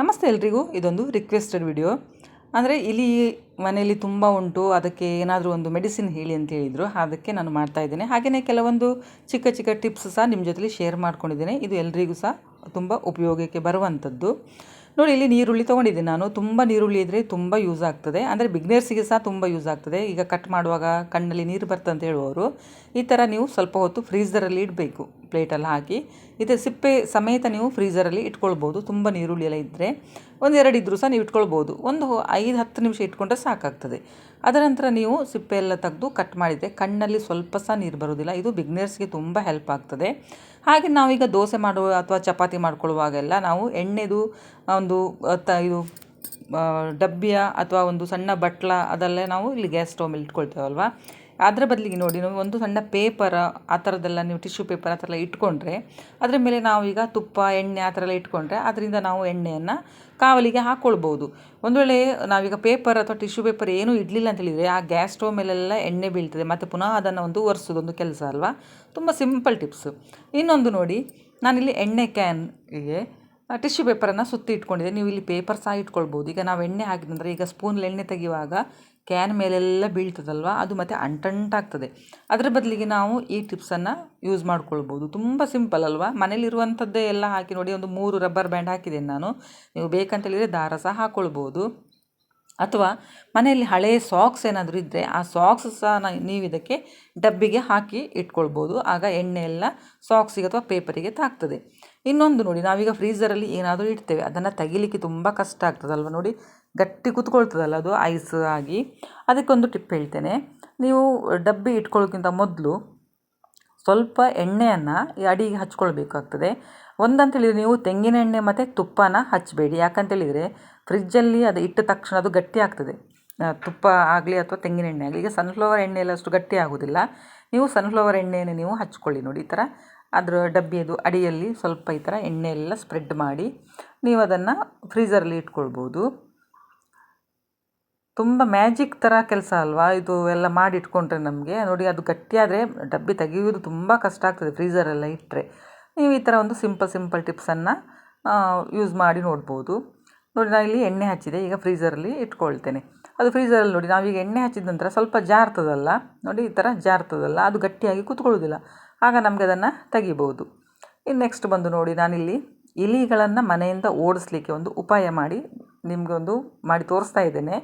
ನಮಸ್ತೆ ಎಲ್ರಿಗೂ, ಇದೊಂದು ರಿಕ್ವೆಸ್ಟೆಡ್ ವಿಡಿಯೋ ಅಂದರೆ ಇಲಿ ಮನೆಯಲ್ಲಿ ತುಂಬ ಉಂಟು, ಅದಕ್ಕೆ ಏನಾದರೂ ಒಂದು ಮೆಡಿಸಿನ್ ಹೇಳಿ ಅಂತ ಹೇಳಿದರು, ಅದಕ್ಕೆ ನಾನು ಮಾಡ್ತಾ ಇದ್ದೇನೆ. ಹಾಗೆಯೇ ಕೆಲವೊಂದು ಚಿಕ್ಕ ಚಿಕ್ಕ ಟಿಪ್ಸ್ ಸಹ ನಿಮ್ಮ ಜೊತೆಲಿ ಶೇರ್ ಮಾಡ್ಕೊಂಡಿದ್ದೇನೆ. ಇದು ಎಲ್ರಿಗೂ ಸಹ ತುಂಬ ಉಪಯೋಗಕ್ಕೆ ಬರುವಂಥದ್ದು ನೋಡಿ, ಇಲ್ಲಿ ನೀರುಳ್ಳಿ ತೊಗೊಂಡಿದ್ದೀನಿ ನಾನು. ತುಂಬ ನೀರುಳ್ಳಿ ಇದ್ದರೆ ತುಂಬ ಯೂಸ್ ಆಗ್ತದೆ. ಅಂದರೆ ಬಿಗ್ನೇರ್ಸಿಗೆ ಸಹ ತುಂಬ ಯೂಸ್ ಆಗ್ತದೆ. ಈಗ ಕಟ್ ಮಾಡುವಾಗ ಕಣ್ಣಲ್ಲಿ ನೀರು ಬರ್ತಂತ ಹೇಳುವವರು, ಈ ಥರ ನೀವು ಸ್ವಲ್ಪ ಹೊತ್ತು ಫ್ರೀಝರಲ್ಲಿ ಇಡಬೇಕು ಪ್ಲೇಟಲ್ಲಿ ಹಾಕಿ. ಇದು ಸಿಪ್ಪೆ ಸಮೇತ ನೀವು ಫ್ರೀಝರಲ್ಲಿ ಇಟ್ಕೊಳ್ಬೋದು. ತುಂಬ ನೀರುಳ್ಳಿ ಎಲ್ಲ ಇದ್ದರೆ ಒಂದೆರಡು ಇದ್ದರೂ ಸಹ ನೀವು ಇಟ್ಕೊಳ್ಬೋದು. ಒಂದು ಐದು ಹತ್ತು ನಿಮಿಷ ಇಟ್ಕೊಂಡ್ರೆ ಸಾಕಾಗ್ತದೆ. ಅದರ ನಂತರ ನೀವು ಸಿಪ್ಪೆ ಎಲ್ಲ ತೆಗೆದು ಕಟ್ ಮಾಡಿದರೆ ಕಣ್ಣಲ್ಲಿ ಸ್ವಲ್ಪ ಸಹ ನೀರು ಬರೋದಿಲ್ಲ ಇದು ಬಿಗ್ನರ್ಸ್ಗೆ ತುಂಬ ಹೆಲ್ಪ್ ಆಗ್ತದೆ. ಹಾಗೆ ನಾವೀಗ ದೋಸೆ ಮಾಡುವ ಅಥವಾ ಚಪಾತಿ ಮಾಡ್ಕೊಳ್ಳುವಾಗೆಲ್ಲ ನಾವು ಎಣ್ಣೆದು ಒಂದು ತ, ಇದು ಡಬ್ಬಿಯ ಅಥವಾ ಒಂದು ಸಣ್ಣ ಬಟ್ಲ ಅದಲ್ಲೇ ನಾವು ಇಲ್ಲಿ ಗ್ಯಾಸ್ ಸ್ಟವ್ ಮೇಲೆ ಇಟ್ಕೊಳ್ತೇವಲ್ವ? ಅದರ ಬದಲಿಗೆ ನೋಡಿ, ನಾವು ಒಂದು ಸಣ್ಣ ಪೇಪರ್ ಆ ಥರದ್ದೆಲ್ಲ ನೀವು ಟಿಶ್ಯೂ ಪೇಪರ್ ಆ ಥರ ಎಲ್ಲ ಇಟ್ಕೊಂಡ್ರೆ, ಅದರ ಮೇಲೆ ನಾವೀಗ ತುಪ್ಪ, ಎಣ್ಣೆ ಆ ಥರ ಎಲ್ಲ ಇಟ್ಕೊಂಡ್ರೆ, ಅದರಿಂದ ನಾವು ಎಣ್ಣೆಯನ್ನು ಕಾವಲಿಗೆ ಹಾಕ್ಕೊಳ್ಬೋದು ಒಂದು ವೇಳೆ ನಾವೀಗ ಪೇಪರ್ ಅಥವಾ ಟಿಶ್ಯೂ ಪೇಪರ್ ಏನೂ ಇಡಲಿಲ್ಲ ಅಂತ ಹೇಳಿದರೆ ಆ ಗ್ಯಾಸ್ ಸ್ಟೋವ್ ಮೇಲೆಲ್ಲ ಎಣ್ಣೆ ಬೀಳ್ತದೆ ಮತ್ತು ಪುನಃ ಅದನ್ನು ಒಂದು ಒರೆಸೋದೊಂದು ಕೆಲಸ ಅಲ್ವಾ? ತುಂಬ ಸಿಂಪಲ್ ಟಿಪ್ಸು ಇನ್ನೊಂದು ನೋಡಿ, ನಾನಿಲ್ಲಿ ಎಣ್ಣೆ ಕ್ಯಾನ್ಗೆ ಟಿಶ್ಯೂ ಪೇಪರನ್ನು ಸುತ್ತಿ ಇಟ್ಕೊಂಡಿದೆ ನೀವು ಇಲ್ಲಿ ಪೇಪರ್ ಸಹ ಇಟ್ಕೊಳ್ಬೋದು. ಈಗ ನಾವು ಎಣ್ಣೆ ಹಾಕಿದಂದರೆ ಈಗ ಸ್ಪೂನಲ್ಲಿ ಎಣ್ಣೆ ತೆಗೆಯುವಾಗ ಕ್ಯಾನ್ ಮೇಲೆಲ್ಲ ಬೀಳ್ತದಲ್ವ? ಅದು ಮತ್ತೆ ಅಂಟಂಟಾಗ್ತದೆ ಅದರ ಬದಲಿಗೆ ನಾವು ಈ ಟಿಪ್ಸನ್ನು ಯೂಸ್ ಮಾಡ್ಕೊಳ್ಬೋದು. ತುಂಬ ಸಿಂಪಲ್ ಅಲ್ವಾ? ಮನೇಲಿರುವಂಥದ್ದೇ ಎಲ್ಲ ಹಾಕಿ ನೋಡಿ, ಒಂದು ಮೂರು ರಬ್ಬರ್ ಬ್ಯಾಂಡ್ ಹಾಕಿದ್ದೇನೆ ನಾನು. ನೀವು ಬೇಕಂತೇಳಿದರೆ ದಾರ ಸಹ ಹಾಕ್ಕೊಳ್ಬೋದು ಅಥವಾ ಮನೆಯಲ್ಲಿ ಹಳೆಯ ಸಾಕ್ಸ್ ಏನಾದರೂ ಇದ್ದರೆ ಆ ಸಾಕ್ಸ್ ಸಹ ನೀವು ಇದಕ್ಕೆ ಡಬ್ಬಿಗೆ ಹಾಕಿ ಇಟ್ಕೊಳ್ಬೋದು. ಆಗ ಎಣ್ಣೆ ಎಲ್ಲ ಸಾಕ್ಸಿಗೆ ಅಥವಾ ಪೇಪರಿಗೆ ತಾಗ್ತದೆ. ಇನ್ನೊಂದು ನೋಡಿ, ನಾವೀಗ ಫ್ರೀಝರಲ್ಲಿ ಏನಾದರೂ ಇಡ್ತೇವೆ. ಅದನ್ನು ತೆಗಿಲಿಕ್ಕೆ ತುಂಬ ಕಷ್ಟ ಆಗ್ತದಲ್ವ ನೋಡಿ? ಗಟ್ಟಿ ಕುತ್ಕೊಳ್ತದಲ್ಲ ಅದು ಐಸ್ ಆಗಿ. ಅದಕ್ಕೊಂದು ಟಿಪ್ ಹೇಳ್ತೇನೆ. ನೀವು ಡಬ್ಬಿ ಇಟ್ಕೊಳ್ಳೋಕ್ಕಿಂತ ಮೊದಲು ಸ್ವಲ್ಪ ಎಣ್ಣೆಯನ್ನು ಈ ಅಡಿಗೆ ಹಚ್ಕೊಳ್ಬೇಕಾಗ್ತದೆ. ಒಂದಂತೇಳಿದರೆ ನೀವು ತೆಂಗಿನ ಎಣ್ಣೆ ಮತ್ತು ತುಪ್ಪನ ಹಚ್ಚಬೇಡಿ ಯಾಕಂತೇಳಿದರೆ ಫ್ರಿಜ್ಜಲ್ಲಿ ಅದು ಇಟ್ಟ ತಕ್ಷಣ ಅದು ಗಟ್ಟಿ ಆಗ್ತದೆ. ತುಪ್ಪ ಆಗಲಿ ಅಥವಾ ತೆಂಗಿನ ಎಣ್ಣೆ ಆಗಲಿ. ಈಗ ಸನ್ಫ್ಲವರ್ ಎಣ್ಣೆ ಎಲ್ಲ ಅಷ್ಟು ಗಟ್ಟಿ ಆಗೋದಿಲ್ಲ. ನೀವು ಸನ್ಫ್ಲವರ್ ಎಣ್ಣೆಯನ್ನು ನೀವು ಹಚ್ಕೊಳ್ಳಿ ನೋಡಿ ಈ ಥರ. ಅದರ ಡಬ್ಬಿಯದು ಅಡಿಯಲ್ಲಿ ಸ್ವಲ್ಪ ಈ ಥರ ಎಣ್ಣೆ ಎಲ್ಲ ಸ್ಪ್ರೆಡ್ ಮಾಡಿ ನೀವು ಅದನ್ನು ಫ್ರೀಝರಲ್ಲಿ ಇಟ್ಕೊಳ್ಬೋದು. ತುಂಬ ಮ್ಯಾಜಿಕ್ ಥರ ಕೆಲಸ ಅಲ್ವಾ? ಇದು ಎಲ್ಲ ಮಾಡಿ ಇಟ್ಕೊಂಡ್ರೆ ನಮಗೆ. ನೋಡಿ ಅದು ಗಟ್ಟಿಯಾದರೆ ಡಬ್ಬಿ ತೆಗೆಯುವುದು ತುಂಬ ಕಷ್ಟ ಆಗ್ತದೆ ಫ್ರೀಝರೆಲ್ಲ ಇಟ್ಟರೆ ನೀವು ಈ ಥರ ಒಂದು ಸಿಂಪಲ್ ಸಿಂಪಲ್ ಟಿಪ್ಸನ್ನು ಯೂಸ್ ಮಾಡಿ ನೋಡ್ಬೋದು. ನೋಡಿ ನಾನು ಇಲ್ಲಿ ಎಣ್ಣೆ ಹಚ್ಚಿದೆ. ಈಗ ಫ್ರೀಝರಲ್ಲಿ ಇಟ್ಕೊಳ್ತೇನೆ. ಅದು ಫ್ರೀಝರಲ್ಲಿ ನೋಡಿ, ನಾವೀಗ ಎಣ್ಣೆ ಹಚ್ಚಿದ ನಂತರ ಸ್ವಲ್ಪ ಜಾರ್ತದಲ್ಲ, ನೋಡಿ, ಈ ಥರ ಜಾರ್ತದಲ್ಲ, ಅದು ಗಟ್ಟಿಯಾಗಿ ಕೂತ್ಕೊಳ್ಳೋದಿಲ್ಲ ಆಗ ನಮಗೆ ಅದನ್ನು ತೆಗಿಬೋದು. ಇನ್ನು ನೆಕ್ಸ್ಟ್ ಬಂದು ನೋಡಿ, ನಾನಿಲ್ಲಿ ಇಲಿಗಳನ್ನು ಮನೆಯಿಂದ ಓಡಿಸ್ಲಿಕ್ಕೆ ಒಂದು ಉಪಾಯ ಮಾಡಿ, ನಿಮಗೆ ಒಂದು ಮಾಡಿ ತೋರಿಸ್ತಾ ಇದ್ದೇನೆ.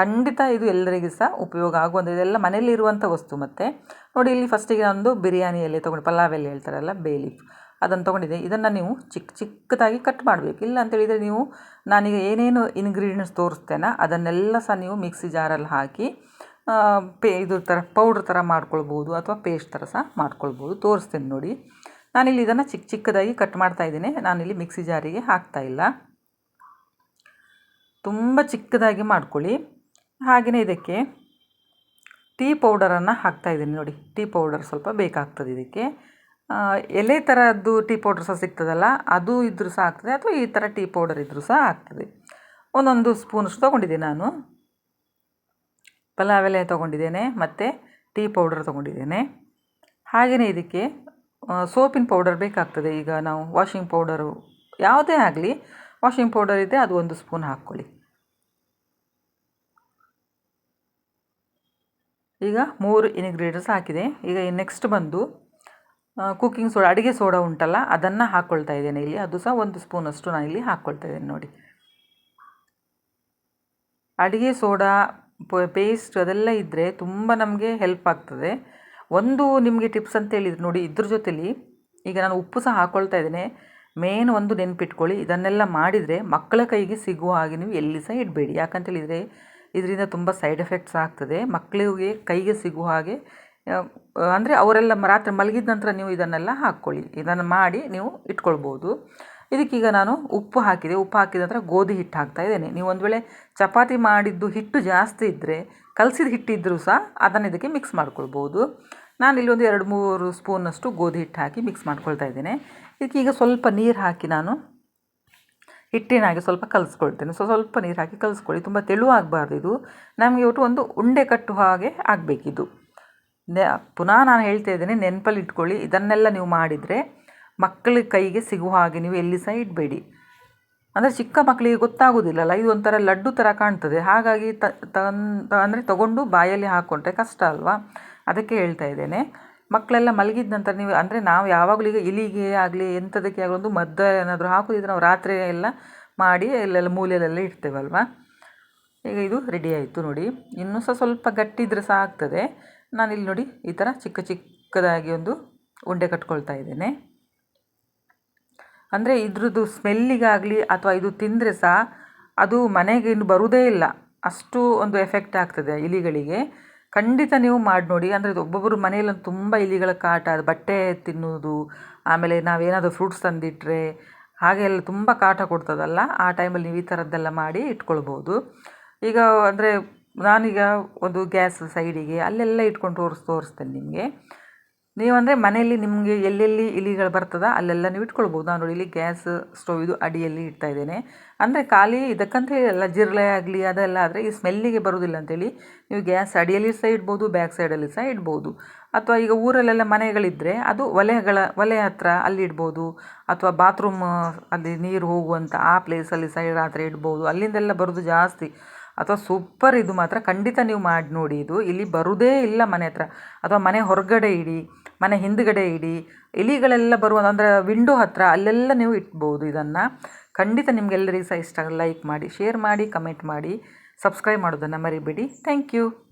ಖಂಡಿತ ಇದು ಎಲ್ಲರಿಗೂ ಸಹ ಉಪಯೋಗ ಆಗುವಂಥ ಇದೆಲ್ಲ ಮನೆಯಲ್ಲಿರುವಂಥ ವಸ್ತು ಮತ್ತು. ನೋಡಿ, ಇಲ್ಲಿ ಫಸ್ಟಿಗೆ ನಾನೊಂದು ಬಿರಿಯಾನಿಯಲ್ಲಿ ತೊಗೊಂಡು ಪಲಾವ್ ಎಲೆ ಹೇಳ್ತಾರಲ್ಲ, ಬೇಲೀಫ್. ಅದನ್ನು ತೊಗೊಂಡಿದೆ ಇದನ್ನು ನೀವು ಚಿಕ್ಕ ಚಿಕ್ಕದಾಗಿ ಕಟ್ ಮಾಡಬೇಕು. ಇಲ್ಲ ಅಂತೇಳಿದರೆ ನೀವು ನಾನೀಗ ಏನೇನು ಇನ್ಗ್ರೀಡಿಯೆಂಟ್ಸ್ ತೋರಿಸ್ತೇನೋ ಅದನ್ನೆಲ್ಲ ಸಹ ನೀವು ಮಿಕ್ಸಿ ಜಾರಲ್ಲಿ ಹಾಕಿ ಪೇ ಇದು ಥರ ಪೌಡ್ರ್ ಥರ ಮಾಡ್ಕೊಳ್ಬೋದು ಅಥವಾ ಪೇಸ್ಟ್ ಥರ ಸಹ ಮಾಡ್ಕೊಳ್ಬೋದು. ತೋರಿಸ್ತೇನೆ ನೋಡಿ. ನಾನಿಲ್ಲಿ ಇದನ್ನು ಚಿಕ್ಕ ಚಿಕ್ಕದಾಗಿ ಕಟ್ ಮಾಡ್ತಾ ಇದ್ದೀನಿ. ನಾನಿಲ್ಲಿ ಮಿಕ್ಸಿ ಜಾರಿಗೆ ಹಾಕ್ತಾ ಇಲ್ಲ. ತುಂಬ ಚಿಕ್ಕದಾಗಿ ಮಾಡ್ಕೊಳ್ಳಿ. ಹಾಗೆಯೇ ಇದಕ್ಕೆ ಟೀ ಪೌಡರನ್ನು ಹಾಕ್ತಾಯಿದ್ದೀನಿ ನೋಡಿ. ಟೀ ಪೌಡರ್ ಸ್ವಲ್ಪ ಬೇಕಾಗ್ತದೆ ಇದಕ್ಕೆ. ಎಲೆ ಥರದ್ದು ಟೀ ಪೌಡ್ರ್ ಸಹ ಸಿಗ್ತದಲ್ಲ, ಅದು ಇದ್ದರೂ ಸಹ ಆಗ್ತದೆ, ಅಥವಾ ಈ ಥರ ಟೀ ಪೌಡರ್ ಇದ್ದರೂ ಸಹ ಆಗ್ತದೆ. ಒಂದೊಂದು ಸ್ಪೂನಷ್ಟು ತೊಗೊಂಡಿದ್ದೀನಿ ನಾನು. ಪಲಾವ್ ಎಲೆ ತೊಗೊಂಡಿದ್ದೇನೆ, ಮತ್ತು ಟೀ ಪೌಡರ್ ತೊಗೊಂಡಿದ್ದೇನೆ. ಹಾಗೆಯೇ ಇದಕ್ಕೆ ಸೋಪಿನ ಪೌಡರ್ ಬೇಕಾಗ್ತದೆ, ಈಗ ನಾವು ವಾಷಿಂಗ್ ಪೌಡರು, ಯಾವುದೇ ಆಗಲಿ, ವಾಷಿಂಗ್ ಪೌಡರ್ ಇದೆ ಅದು ಒಂದು ಸ್ಪೂನ್ ಹಾಕ್ಕೊಳ್ಳಿ. ಈಗ ಮೂರು ಇನ್ಗ್ರೀಡಿಯಂಟ್ಸ್ ಹಾಕಿದೆ. ಈಗ ನೆಕ್ಸ್ಟ್ ಬಂದು ಕುಕ್ಕಿಂಗ್ ಸೋಡಾ ಅಡುಗೆ ಸೋಡಾ ಉಂಟಲ್ಲ, ಅದನ್ನು ಹಾಕ್ಕೊಳ್ತಾ ಇದ್ದೇನೆ ಇಲ್ಲಿ. ಅದು ಸಹ ಒಂದು ಸ್ಪೂನಷ್ಟು ನಾನು ಇಲ್ಲಿ ಹಾಕ್ಕೊಳ್ತಾ ಇದ್ದೇನೆ ನೋಡಿ. ಅಡುಗೆ ಸೋಡಾ ಪೇಸ್ಟ್ ಅದೆಲ್ಲ ಇದ್ದರೆ ತುಂಬ ನಮಗೆ ಹೆಲ್ಪ್ ಆಗ್ತದೆ. ಒಂದು ನಿಮಗೆ ಟಿಪ್ಸ್ ಅಂತ ಹೇಳಿದ್ರು ನೋಡಿ, ಇದ್ರ ಜೊತೆಲಿ ಈಗ ನಾನು ಉಪ್ಪು ಸಹ ಹಾಕ್ಕೊಳ್ತಾ ಇದ್ದೇನೆ. ಮೇನ್ ಒಂದು ನೆನಪಿಟ್ಕೊಳ್ಳಿ, ಇದನ್ನೆಲ್ಲ ಮಾಡಿದರೆ ಮಕ್ಕಳ ಕೈಗೆ ಸಿಗುವ ಹಾಗೆ ನೀವು ಎಲ್ಲಿ ಸಹ ಇಡಬೇಡಿ. ಯಾಕಂತೇಳಿದರೆ ಇದರಿಂದ ತುಂಬ ಸೈಡ್ ಎಫೆಕ್ಟ್ಸ್ ಆಗ್ತದೆ. ಮಕ್ಕಳಿಗೆ ಕೈಗೆ ಸಿಗುವ ಹಾಗೆ ಅಂದರೆ ಅವರೆಲ್ಲ ರಾತ್ರಿ ಮಲಗಿದ ನಂತರ ನೀವು ಇದನ್ನೆಲ್ಲ ಹಾಕ್ಕೊಳ್ಳಿ. ಇದನ್ನು ಮಾಡಿ ನೀವು ಇಟ್ಕೊಳ್ಬೋದು. ಇದಕ್ಕೀಗ ನಾನು ಉಪ್ಪು ಹಾಕಿದೆ. ಉಪ್ಪು ಹಾಕಿದ ನಂತರ ಗೋಧಿ ಹಿಟ್ಟು ಹಾಕ್ತಾ ಇದ್ದೇನೆ. ನೀವು ಒಂದು ವೇಳೆ ಚಪಾತಿ ಮಾಡಿದ್ದು ಹಿಟ್ಟು ಜಾಸ್ತಿ ಇದ್ದರೆ ಕಲಸಿದ ಹಿಟ್ಟಿದ್ದರೂ ಸಹ ಅದನ್ನು ಇದಕ್ಕೆ ಮಿಕ್ಸ್ ಮಾಡ್ಕೊಳ್ಬೋದು. ನಾನು ಇಲ್ಲಿ ಒಂದು ಎರಡು ಮೂರು ಸ್ಪೂನಷ್ಟು ಗೋಧಿ ಹಿಟ್ಟು ಹಾಕಿ ಮಿಕ್ಸ್ ಮಾಡ್ಕೊಳ್ತಾ ಇದ್ದೇನೆ. ಇದಕ್ಕೀಗ ಸ್ವಲ್ಪ ನೀರು ಹಾಕಿ ನಾನು ಹಿಟ್ಟಿನಾಗೆ ಸ್ವಲ್ಪ ಕಲಿಸ್ಕೊಳ್ತೇನೆ. ಸೊ, ಸ್ವಲ್ಪ ನೀರು ಹಾಕಿ ಕಲಿಸ್ಕೊಳ್ಳಿ. ತುಂಬ ತೆಳುವಾಗಬಾರ್ದು ಇದು. ನಮಗೆ ಒಟ್ಟು ಒಂದು ಉಂಡೆ ಕಟ್ಟು ಹಾಗೆ ಆಗಬೇಕಿದು. ನೆ, ಪುನಃ ನಾನು ಹೇಳ್ತಾ ಇದ್ದೇನೆ, ನೆನಪಲ್ಲಿ ಇಟ್ಕೊಳ್ಳಿ. ಇದನ್ನೆಲ್ಲ ನೀವು ಮಾಡಿದರೆ ಮಕ್ಕಳ ಕೈಗೆ ಸಿಗುವ ಹಾಗೆ ನೀವು ಎಲ್ಲಿ ಸಹ ಇಡಬೇಡಿ. ಅಂದರೆ ಚಿಕ್ಕ ಮಕ್ಕಳಿಗೆ ಗೊತ್ತಾಗೋದಿಲ್ಲಲ್ಲ, ಇದು ಒಂಥರ ಲಡ್ಡು ಥರ ಕಾಣ್ತದೆ. ಹಾಗಾಗಿ ತ ತಂದು ಅಂದರೆ ತಗೊಂಡು ಬಾಯಲ್ಲಿ ಹಾಕ್ಕೊಂಡ್ರೆ ಕಷ್ಟ ಅಲ್ವಾ? ಅದಕ್ಕೆ ಹೇಳ್ತಾ ಇದ್ದೇನೆ. ಮಕ್ಕಳೆಲ್ಲ ಮಲಗಿದ ನಂತರ ನೀವು, ಅಂದರೆ ನಾವು ಯಾವಾಗಲೂ ಈಗ ಇಲಿಗೆ ಆಗಲಿ, ಎಂಥದಕ್ಕೆ ಆಗಲಿ ಒಂದು ಮದ್ದು ಏನಾದರೂ ಹಾಕೋದಿದ್ರೆ ನಾವು ರಾತ್ರಿ ಎಲ್ಲ ಮಾಡಿ ಎಲ್ಲೆಲ್ಲ ಮೂಲೆಯಲ್ಲೆಲ್ಲ ಇಡ್ತೇವಲ್ವಾ? ಈಗ ಇದು ರೆಡಿ ಆಯಿತು ನೋಡಿ. ಇನ್ನೂ ಸಹ ಸ್ವಲ್ಪ ಗಟ್ಟಿದ್ರೆ ಸಹ ಆಗ್ತದೆ. ನಾನಿಲ್ಲಿ ನೋಡಿ ಈ ಥರ ಚಿಕ್ಕ ಚಿಕ್ಕದಾಗಿ ಒಂದು ಉಂಡೆ ಕಟ್ಕೊಳ್ತಾ ಇದ್ದೇನೆ. ಅಂದರೆ ಇದ್ರದ್ದು ಸ್ಮೆಲ್ಲಿಗಾಗಲಿ ಅಥವಾ ಇದು ತಿಂದರೆ ಸಹ ಅದು ಮನೆಗೆ ಇನ್ನು ಬರುವುದೇ ಇಲ್ಲ. ಅಷ್ಟು ಒಂದು ಎಫೆಕ್ಟ್ ಆಗ್ತದೆ ಇಲಿಗಳಿಗೆ. ಖಂಡಿತ ನೀವು ಮಾಡಿ ನೋಡಿ. ಅಂದರೆ ಇದು ಒಬ್ಬೊಬ್ಬರು ಮನೆಯಲ್ಲಿ ತುಂಬ ಇಲಿಗಳ ಕಾಟ, ಅದು ಬಟ್ಟೆ ತಿನ್ನುವುದು, ಆಮೇಲೆ ನಾವೇನಾದರೂ ಫ್ರೂಟ್ಸ್ ತಂದಿಟ್ಟರೆ ಹಾಗೆ ಎಲ್ಲ ತುಂಬ ಕಾಟ ಕೊಡ್ತದಲ್ಲ. ಆ ಟೈಮಲ್ಲಿ ನೀವು ಈ ಥರದ್ದೆಲ್ಲ ಮಾಡಿ ಇಟ್ಕೊಳ್ಬೋದು. ಈಗ ಅಂದರೆ ನಾನೀಗ ಒಂದು ಗ್ಯಾಸ್ ಸೈಡಿಗೆ ಅಲ್ಲೆಲ್ಲ ಇಟ್ಕೊಂಡು ತೋರಿಸ್, ತೋರಿಸ್ತೇನೆ ನಿಮಗೆ. ನೀವಂದರೆ ಮನೆಯಲ್ಲಿ ನಿಮಗೆ ಎಲ್ಲೆಲ್ಲಿ ಇಲಿಗಳು ಬರ್ತದ ಅಲ್ಲೆಲ್ಲ ನೀವು ಇಟ್ಕೊಳ್ಬೋದು. ನಾನು ನೋಡಿ ಇಲ್ಲಿ ಗ್ಯಾಸ್ ಸ್ಟವ್ ಇದು ಅಡಿಯಲ್ಲಿ ಇಡ್ತಾ ಇದ್ದೇನೆ. ಅಂದರೆ ಖಾಲಿ ಇದಕ್ಕಂತ ಹೇಳಿಲ್ಲ ಜಿರಳೆ ಆಗಲಿ ಅದೆಲ್ಲ ಆದರೆ ಈ ಸ್ಮೆಲ್ಲಿಗೆ ಬರೋದಿಲ್ಲ ಅಂತೇಳಿ ನೀವು ಗ್ಯಾಸ್ ಅಡಿಯಲ್ಲಿ ಸಹ ಇಡ್ಬೋದು, ಬ್ಯಾಕ್ ಸೈಡಲ್ಲಿ ಸಹ ಇಡ್ಬೋದು. ಅಥವಾ ಈಗ ಊರಲ್ಲೆಲ್ಲ ಮನೆಗಳಿದ್ದರೆ ಅದು ಒಲೆಗಳ, ಒಲೆ ಹತ್ರ ಅಲ್ಲಿ ಇಡ್ಬೋದು. ಅಥವಾ ಬಾತ್ರೂಮ್ ಅಲ್ಲಿ ನೀರು ಹೋಗುವಂಥ ಆ ಪ್ಲೇಸಲ್ಲಿ ಸಹ ರಾತ್ರಿ ಇಡ್ಬೋದು. ಅಲ್ಲಿಂದೆಲ್ಲ ಬರೋದು ಜಾಸ್ತಿ. ಅಥವಾ ಸೂಪರ್ ಇದು ಮಾತ್ರ ಖಂಡಿತ ನೀವು ಮಾಡಿ ನೋಡಿ ಇದು. ಇಲ್ಲಿ ಬರುವುದೇ ಇಲ್ಲ ಮನೆ ಹತ್ರ. ಅಥವಾ ಮನೆ ಹೊರಗಡೆ ಇಡಿ, ಮನೆ ಹಿಂದುಗಡೆ ಇಡಿ. ಇಲಿಗಳೆಲ್ಲ ಬರುವ ಅಂದರೆ ವಿಂಡೋ ಹತ್ರ ಅಲ್ಲೆಲ್ಲ ನೀವು ಇಟ್ಬೋದು ಇದನ್ನು. ಖಂಡಿತ ನಿಮಗೆಲ್ಲರಿಗೂ ಸಹ ಇಷ್ಟ. ಲೈಕ್ ಮಾಡಿ ಶೇರ್ ಮಾಡಿ ಕಮೆಂಟ್ ಮಾಡಿ ಸಬ್ಸ್ಕ್ರೈಬ್ ಮಾಡೋದನ್ನು ಮರಿಬೇಡಿ. Thank you